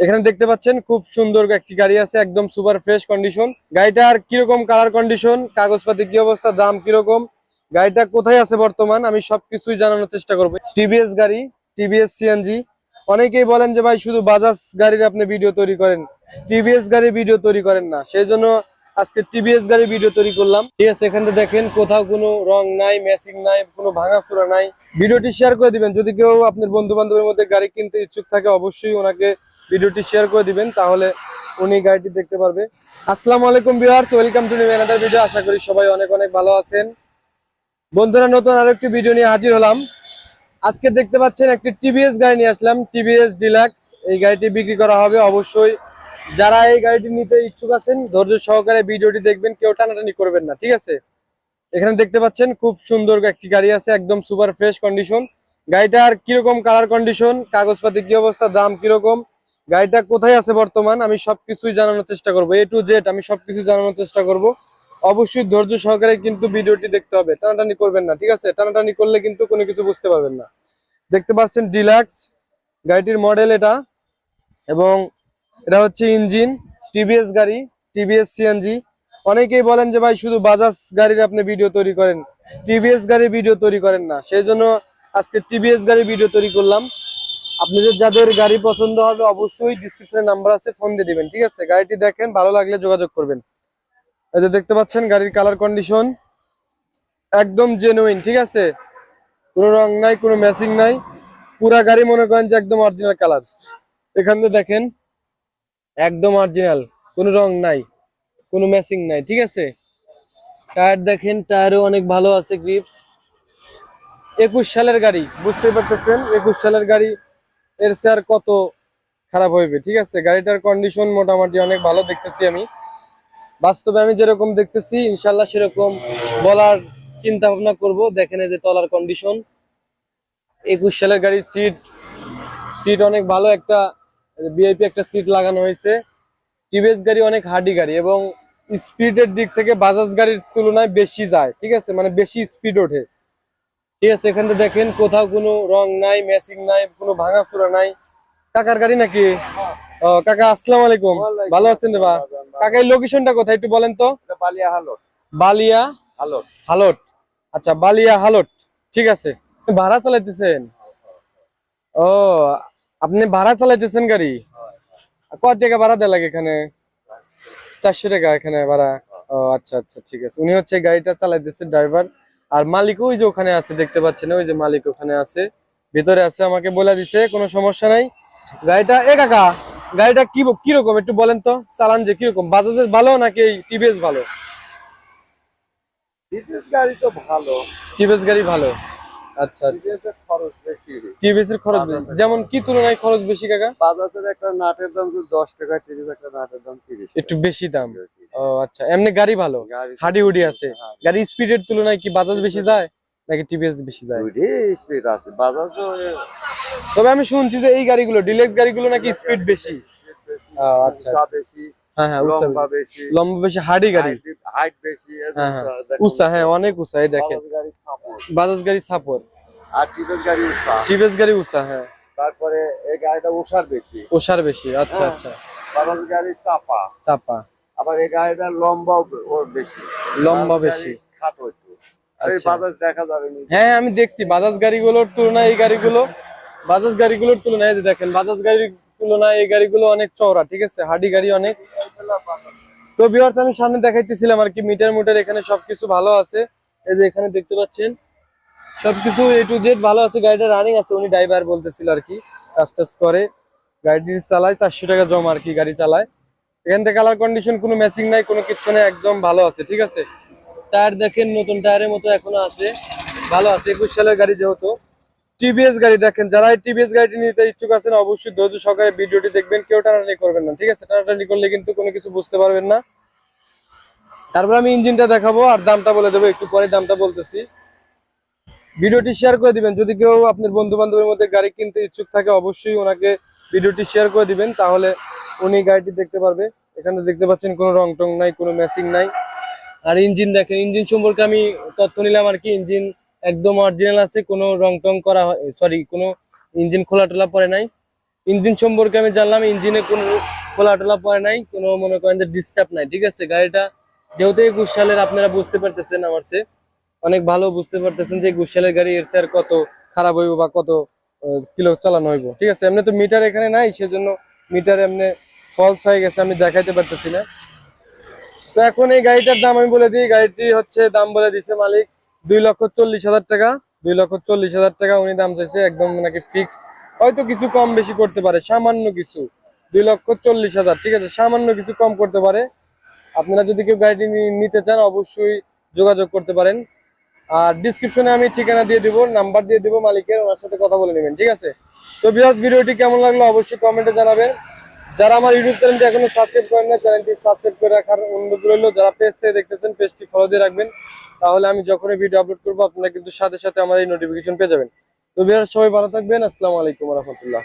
এখানে দেখতে পাচ্ছেন খুব সুন্দর একটি গাড়ি আছে, একদম সুপার ফ্রেশ কন্ডিশন। গাড়িটার কীরকম কালার কন্ডিশন, কাগজপাতি কি অবস্থা, দাম কীরকম, গাড়িটা কোথায় আছে বর্তমান, আমি সবকিছুই জানানোর চেষ্টা করব। টিভিএস গাড়ি, টিভিএস সিএনজি অনেকেই বলেন যে ভাই, শুধু বাজাজ গাড়ির আপনি ভিডিও তৈরি করেন। টিভিএস গাড়ির ভিডিও তৈরি করেন না। সেই জন্য আজকে টিভিএস গাড়ির ভিডিও তৈরি করলাম। ঠিক আছে, এখানে দেখেন, কোথাও কোনো রং নাই ম্যাচিং নাই, কোনো ভাঙা ফুরা নাই ভিডিওটি শেয়ার করে দিবেন। যদি কেউ আপনার বন্ধু বান্ধবের মধ্যে গাড়ি কিনতে ইচ্ছুক থাকে, অবশ্যই ওনাকে ভিডিওটি শেয়ার করে দিবেন, তাহলে উনি গাড়িটি দেখতে পারবে। আসসালামু আলাইকুম viewers, welcome to new another video আশা করি সবাই অনেক অনেক ভালো আছেন। বন্ধুরা, নতুন আরেকটি ভিডিও নিয়ে হাজির হলাম। আজকে দেখতে পাচ্ছেন একটি টিভিএস গাড়ি নিয়ে আসলাম টিভিএস ডিলাক্স এই গাড়িটি বিক্রি করা হবে অবশ্যই। যারা এই গাড়িটি নিতে ইচ্ছুক আছেন, ধৈর্য সহকারে ভিডিওটি দেখবেন, কেউ টানাটানি করবেন না, ঠিক আছে? এখানে দেখতে পাচ্ছেন খুব সুন্দর একটি গাড়ি আছে, একদম সুপার ফ্রেশ কন্ডিশন গাড়িটার কীরকম কালার কন্ডিশন কাগজপাতি কি অবস্থা, দাম কীরকম? গাড়িটা কোথায় আছে বর্তমান, আমি সবকিছুই জানানোর চেষ্টা করব। এ টু জেড আমি সবকিছু জানানোর চেষ্টা করব। অবশ্যই ধৈর্য সহকারে কিন্তু ভিডিওটি দেখতে হবে। টানাটানি করবেন না, ঠিক আছে? টানাটানি করলে কিন্তু কোনো কিছু বুঝতে পারবেন না। দেখতে পাচ্ছেন ডিলাক্স, গাড়িটির মডেল এটা এবং এটা হচ্ছে ইঞ্জিন, টিভিএস গাড়ি, টিভিএস সিএনজি। অনেকেই বলেন যে ভাই, শুধু বাজাজ গাড়ির আপনি ভিডিও তৈরি করেন। টিভিএস গাড়ির ভিডিও তৈরি করেন না। সেই জন্য আজকে টিভিএস গাড়ির ভিডিও তৈরি করলাম। আপনাদের যাদের গাড়ি পছন্দ হবে, অবশ্যই ডিসক্রিপশনে নাম্বার আছে ফোন দিয়ে দিবেন, ঠিক আছে? গাড়িটি দেখেন, ভালো লাগলে যোগাযোগ করবেন। এই যে দেখতে পাচ্ছেন, গাড়ির কালার কন্ডিশন একদম জেনুইন ঠিক আছে? কোনো রং নাই, কোনো ম্যাচিং নাই। পুরা গাড়ি মনে করেন যে একদম অরিজিনাল কালার এখান থেকে দেখেন, একদম অরিজিনাল কোনো রং নাই, কোনো ম্যাচিং নাই, ঠিক আছে? টায়ার দেখেন টায়ারও অনেক ভালো আছে গ্রিপস একুশ সালের গাড়ি বুঝতে পারতেছেন, একুশ সালের গাড়ি এর স্যার কত খারাপ হইবে, ঠিক আছে? গাড়িটার কন্ডিশন মোটামুটি অনেক ভালো দেখতেছি আমি। বাস্তবে আমি যেরকম দেখতেছি ইনশাল্লাহ সেরকম বলার চিন্তা ভাবনা করব। দেখেন যে তলার কন্ডিশন একুশ সালের গাড়ির সিট সিট অনেক ভালো একটা বিআইপি একটা সিট লাগানো হয়েছে। টিভিএস গাড়ি অনেক হার্ডি গাড়ি এবং স্পিডের দিক থেকে বাজাজ গাড়ির তুলনায় বেশি যায়, ঠিক আছে? মানে বেশি স্পিড ওঠে। ঠিক আছে এখান দেখেন কোথাও কোনো রং নাই ম্যাচিং নাই কোনো ভাঙা চূড়া নাই। কাকার গাড়ি নাকি? ও কাকা আসসালামু আলাইকুম। ভালো আছেন রে বা? কাকা এই লোকেশনটা কোথায় একটু বলেন তো? বালিয়া হালো বালিয়া হালো হালট। আচ্ছা বালিয়া হালট। ঠিক আছে। ভাড়া চালাইতেছেন? ও আপনি ভাড়া চালাইতেছেন গাড়ি? কত টাকা ভাড়া দেয় লাগে এখানে? চারশো টাকা এখানে ভাড়া। ও আচ্ছা আচ্ছা ঠিক আছে। উনি হচ্ছে গাড়িটা চালাইতেছে ড্রাইভার আর মালিক ওই যে ওখানে আছে দেখতে পাচ্ছেন ওই যে মালিক ওখানে আছে। ভিতরে আছে আমাকে বলে দিছে কোনো সমস্যা নাই। গাড়িটা এ কাকা গাড়িটা কি কীরকম একটু বলেন তো চালান যে কীরকম বাজাজের ভালো নাকি টিভিএস ভালো? বিদেশ গাড়ি তো ভালো। টিভিএস গাড়ি ভালো? আচ্ছা আচ্ছা। খরচ বেশি। টিভিএস এর খরচ বেশি। যেমন কি তুলনায় খরচ বেশি কাকা? বাজাজের একটা নাটের দাম যদি দশ টাকা তিরিশ একটা নাটের দাম তিরিশ একটু বেশি দাম। ও আচ্ছা। এমনি গাড়ি ভালো? হাডি উডি আছে। গাড়ি স্পিডের তুলনায় কি বাজাজ বেশি যায় নাকি টিভিএস বেশি যায়? স্পিড আছে। বাজাজ তবে আমি শুনছি যে এই গাড়িগুলো ডিলেক্স গাড়িগুলো নাকি স্পিড বেশি? আচ্ছা আচ্ছা। হ্যাঁ হ্যাঁ উঁচা লম্বা বেশি। লম্বা বেশি হাডি গাড়ি। হাইট বেশি হ্যাঁ হ্যাঁ। উঁচা হ্যাঁ অনেক উঁচা এই দেখেন। বাজাজ গাড়ি সাপোর আর টিভিএস গাড়ি উষা। টিভিএস গাড়ি উঁচা হ্যাঁ। তারপরে এই গাড়িটা উষার বেশি। ওষার বেশি আচ্ছা হ্যাঁ। আচ্ছা। বাজাজ গাড়ি চাপা। চাপা। আবার এই গাড়িটা লম্বা ওর বেশি। লম্বা বেশি। খাটো একটু আচ্ছা। বাজাজ দেখা যাবে হ্যাঁ আমি দেখছি। বাজাজ গাড়িগুলোর তুলনায় এই গাড়িগুলো বাজাজ গাড়িগুলোর তুলনায় দেখেন বাজাজ গাড়ির তুলনায় এই গাড়িগুলো অনেক চওড়া ঠিক আছে? হাডি গাড়ি অনেক। তো বিহার আমি সামনে দেখাইতেছিলাম আর কি মিটার মিটার এখানে সবকিছু ভালো আছে। এই যে এখানে দেখতে পাচ্ছেন সবকিছু এ টু জেড ভালো আছে। গাড়িটা রানিং আছে উনি ড্রাইভার বলতেছিল আর কি। কাজ টাজ করে। গাড়িটি চালায় চারশো টাকা জমা আর কি গাড়ি চালায়। এখান কালার কন্ডিশন কোনো ম্যাচিং নাই, কোনো কিচ্ছু নেই, একদম ভালো আছে, ঠিক আছে? টায়ার দেখেন, নতুন টায়ারের মতো এখনও আছে, ভালো আছে, একুশ সালের গাড়ি যেহেতু। টিভিএস গাড়ি দেখেন যারা টিভিএস গাড়িটি নিতে ইচ্ছুক আছেন, অবশ্যই ধৈর্য সহকারে ভিডিওটি দেখবেন, কেউ টানাটানি করবেন না, ঠিক আছে? টানাটানি করলে কিন্তু কোনো কিছু বুঝতে পারবেন না। তারপর আমি ইঞ্জিনটা দেখাবো, আর দামটা বলে দেবো, একটু পরে দামটা বলতেছি। ভিডিওটি শেয়ার করে দিবেন, যদি কেউ আপনার বন্ধু বান্ধবের মধ্যে গাড়ি কিনতে ইচ্ছুক থাকে, অবশ্যই ওনাকে ভিডিওটি শেয়ার করে দিবেন, তাহলে উনি গাড়িটি দেখতে পারবে। এখানে দেখতে পাচ্ছেন কোনো রং টং নাই, কোনো ম্যাচিং নাই। আর ইঞ্জিন দেখেন ইঞ্জিন সম্পর্কে আমি তথ্য নিলাম আর কি। ইঞ্জিন একদম অরিজিনাল আছে, কোনো রং টং করা হয় সরি কোনো ইঞ্জিন খোলা টোলা পরে নাই। ইঞ্জিন সম্পর্কে আমি জানলাম ইঞ্জিনে কোনো খোলা টোলা পরে নাই, কোনো মনে করেন যে ডিস্টার্ব নাই, ঠিক আছে? গাড়িটা যেহেতু একুশ সালের, আপনারা বুঝতে পারতেছেন আমার সে অনেক ভালো বুঝতে পারতেছেন যে একুশ সালের গাড়ি এর আর কত খারাপ হইব বা কত কিলো চালানো হইব। ঠিক আছে? এমনি তো মিটার এখানে নাই, সেজন্য মিটার এমনি ফলস হয়ে গেছে, আমি দেখাইতে পারতেছি না। তো এখন এই গাড়িটার দাম আমি বলে দিই, গাড়িটি হচ্ছে দাম বলে দিছে মালিক দুই লক্ষ চল্লিশ হাজার টাকা, দুই লক্ষ চল্লিশ হাজার টাকা উনি দাম চাইছে একদম নাকি ফিক্সড হয়তো কিছু কম বেশি করতে পারে, সামান্য কিছু, দুই লক্ষ চল্লিশ হাজার, ঠিক আছে? সামান্য কিছু কম করতে পারে। আপনারা যদি কেউ গাড়িটি নিতে চান, অবশ্যই যোগাযোগ করতে পারেন। আর ডিসক্রিপশনে আমি ঠিকানা দিয়ে দিব নাম্বার দিয়ে দিব মালিকের, ওনার সাথে কথা বলে নেবেন, ঠিক আছে? তো বিহার ভিডিওটি কেমন লাগল অবশ্যই কমেন্টে জানাবেন। যারা আমার ইউটিউব চ্যানেলটি এখনও সাবস্ক্রাইব করেন না চ্যানেলটি সাবস্ক্রাইব করে রাখার অনুরোধ রইল। যারা পেজ থেকে দেখতেছেন পেজটি ফলো দিয়ে রাখবেন। তাহলে আমি যখনই ভিডিও আপলোড করব, আপনারা কিন্তু সাথে সাথে আমার এই নোটিফিকেশন পেয়ে যাবেন। তো বিহার সবাই ভালো থাকবেন। আসসালামু আলাইকুম রহমতুল্লাহ।